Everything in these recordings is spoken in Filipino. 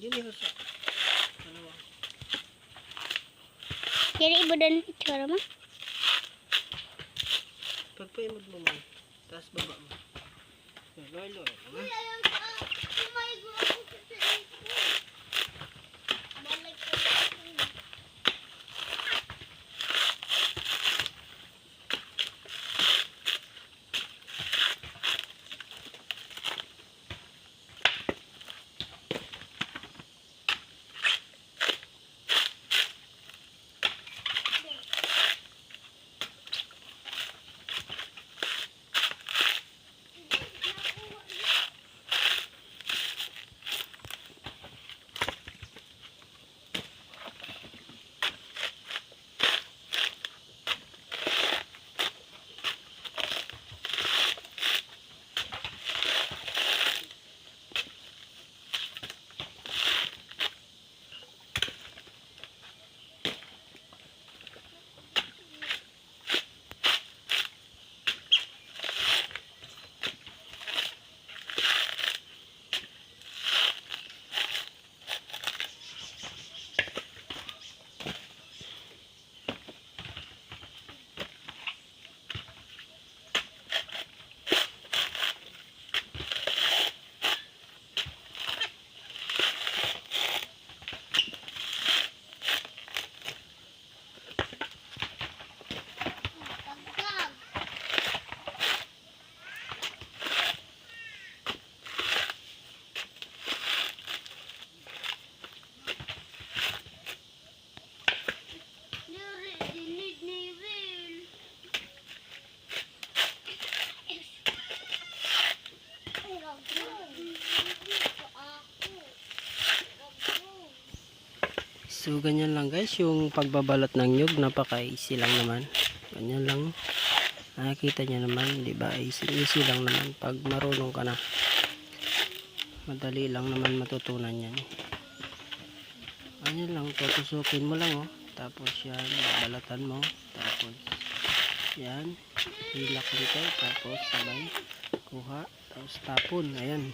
Nila sa... Ba? Kaya iba din itsura mo. Pagpaimod mo man. Tapos baba mo. Yan, Loy, loy. Ano? So, ganyan lang guys, yung pagbabalot ng nyug, napaka-easy lang naman. Ganyan lang. Nakikita niya naman, di ba? Easy, easy lang naman pag marunong ka na. Madali lang naman matutunan yan. Ganyan lang, tutusukin mo lang oh. Tapos yan, babalatan mo. Tapos, yan. Hilak dito, tapos sabay. Kuha, tapos tapon. Ayan.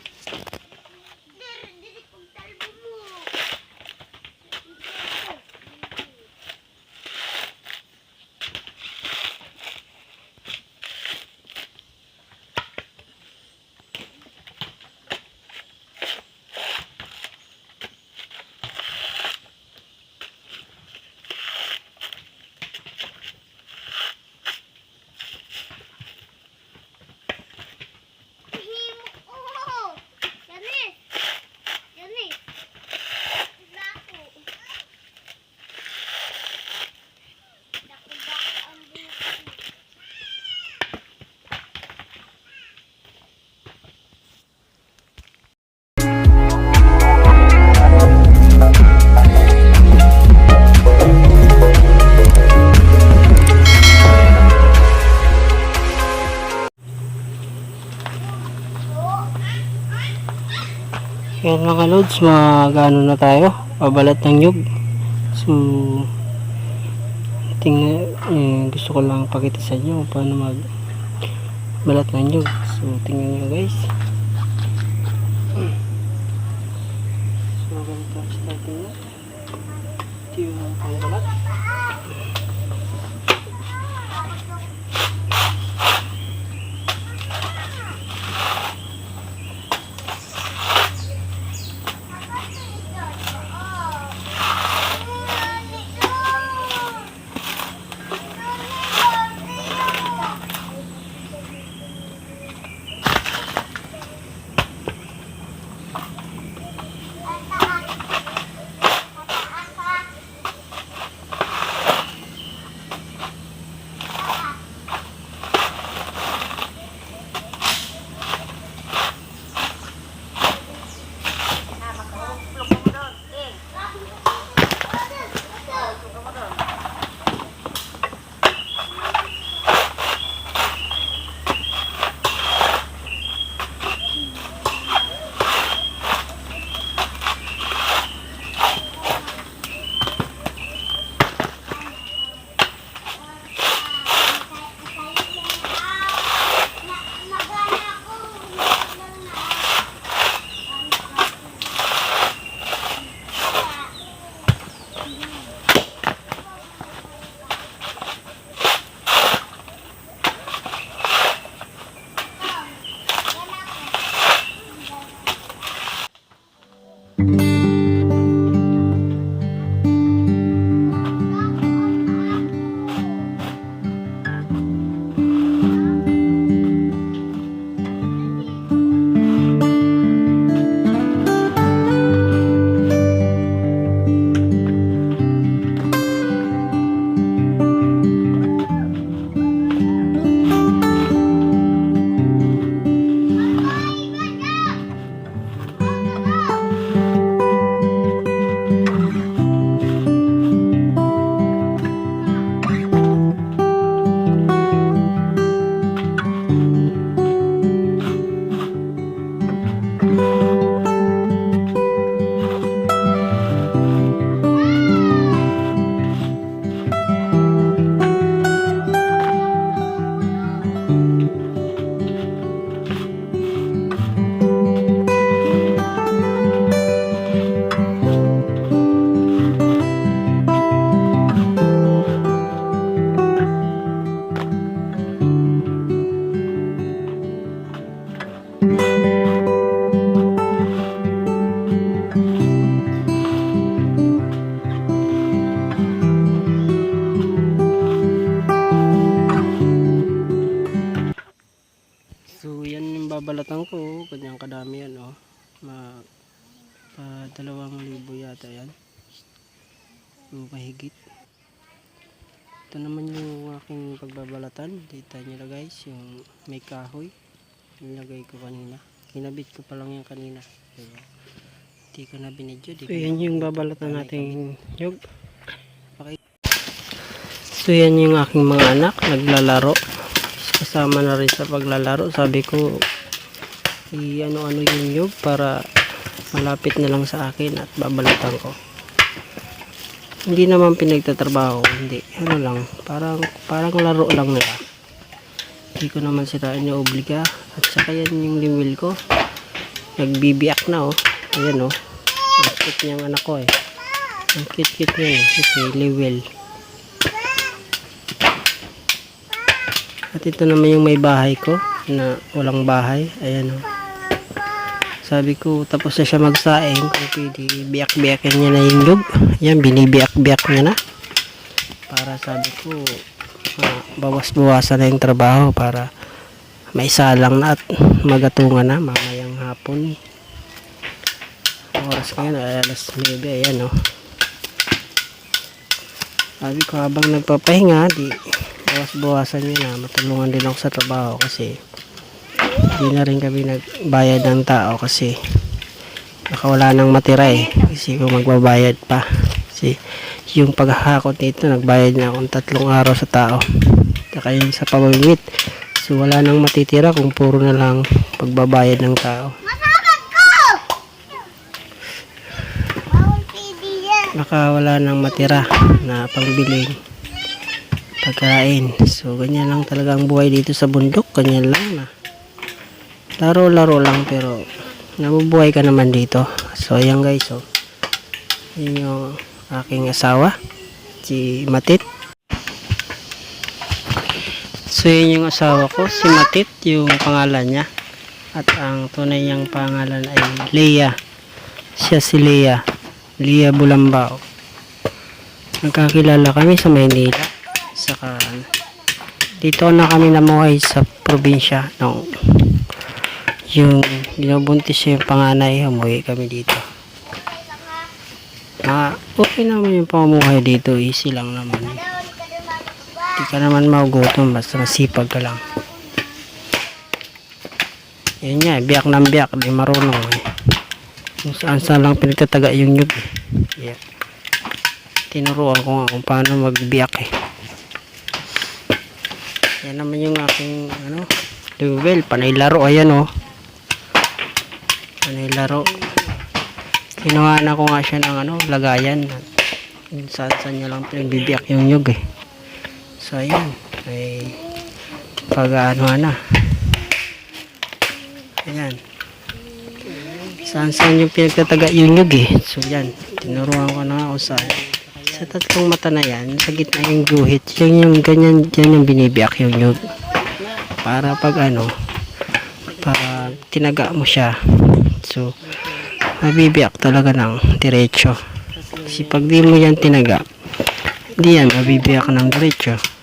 Mga loads, mag-ano na tayo, pabalat ng nyug. So, tingnan, eh, gusto ko lang pakita sa inyo paano mag balat ng nyug. So, tingnan nyo guys. So, ganito ang starting na. Ito yung pangbalat. Mm-hmm. Dalawang libo yata yan. Yung mahigit. Ito naman yung aking pagbabalatan. Kita nyo na guys, yung may kahoy. Nilagay ko kanina. Kinabit ko pa lang yan kanina. Pero, hindi ko na binidyo. Di So yan yung babalatan nating nyug. Okay. So yan yung aking mga anak naglalaro. Kasama na rin sa paglalaro. Sabi ko i-ano-ano yung nyug para malapit na lang sa akin at babalatan ko. Hindi naman pinagtatrabaho, hindi. Ano lang, parang parang laro lang nila. Hindi ko naman sila inioobliga. At saka yan yung limil ko. Nagbibiyak na oh. Ayan oh. Ang cute niyang anak ko eh. Ang cute-cute niya eh. Si Liwel. At ito naman yung may bahay ko na walang bahay. Ayan o. Sabi ko tapos na siya magsaing kung pwede biyak-biyakin niya na yung lug. Ayan binibiyak-biyak niya na. Para sabi ko ah, bawas-bawasan na yung trabaho para maisalang na at magatungan na mamayang hapon. Oras ngayon ay alas 9. Ayan o. Sabi ko habang nagpapahinga, di bawas-bawasan nyo na matulungan din ako sa trabaho kasi hindi na rin kami nagbayad ng tao kasi nakawala nang matira eh. Kasi kung magbabayad pa. Kasi yung paghahakot nito nagbayad na akong tatlong araw sa tao. Saka yung sa pamamit so wala nang matitira kung puro na lang pagbabayad ng tao. Baka wala nang matira na pangbiling pagkain. So, ganyan lang talaga ang buhay dito sa bundok. Ganyan lang na. Laro-laro lang pero nabubuhay ka naman dito. So, ayan guys. So, yun yung aking asawa. Si Matit. So, yun yung asawa ko. Si Matit, yung pangalan niya. At ang tunay niyang pangalan ay Leia. Siya si Leia. Leia Bulambao. Nagkakilala kami sa Maynila. Saka dito na kami namuhay sa probinsya nung yung binubuntis yung panganay, umuwi kami dito. Ah, okay naman yung pamumuhay dito, easy lang naman. Hindi ka naman magugutom, basta masipag ka lang. Yun nga, biyak ng biyak, di marunong eh. Kung saan saan lang pinagtataga yung eh. Yeah. Tinuruan ko nga kung paano magbiyak eh. Yan naman yung aking ano, level, panay laro, ayan oh. Panay laro. Kinuha na ko nga siya ng ano, lagayan. Saan saan niya lang pinagbibiyak yung nyug eh. So ayan, ay pag ano na. Ayan. Saan saan yung pinagtataga yung nyug eh. So yan, tinuruan ko na ako sa sa tatlong mata na yan, sa gitna yung guhit, yun yung ganyan, yan yung binibiyak yung nyug. Para pag ano, pag tinaga mo siya, so, mabibiyak talaga ng diretso. Kasi pag di mo yan tinaga, di yan mabibiyak ng diretso.